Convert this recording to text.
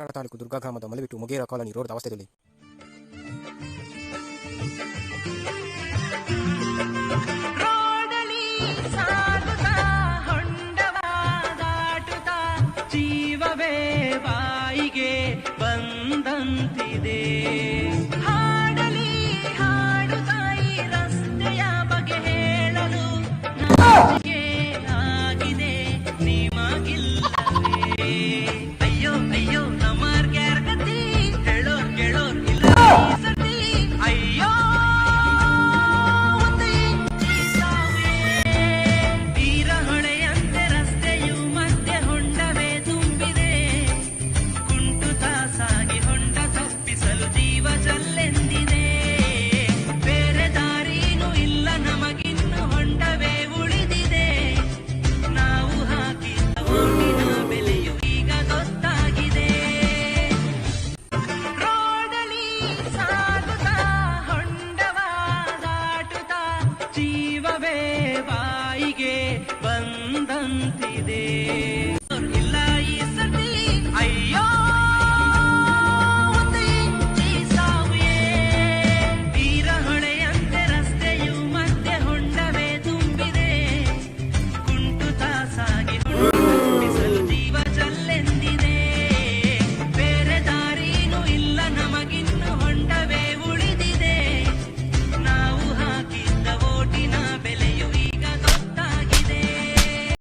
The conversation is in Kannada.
ಕಾರ್ಕಳ ತಾಲೂಕು ದುರ್ಗಾಗ್ರಾಮದ ಮಲವಿಟ್ಟು ಮುಗೇರ ಕಾಲನಿ ರೋಡ್ ಅವಸ್ಥೆಯಲ್ಲಿ. ಜೀವವೇ ಬಾಯಿಗೆ ಬಂದಂತಿದೆ. ಜೀವವೇ ಬಾಯಿಗೆ ಬಂದಂತಿದೆ.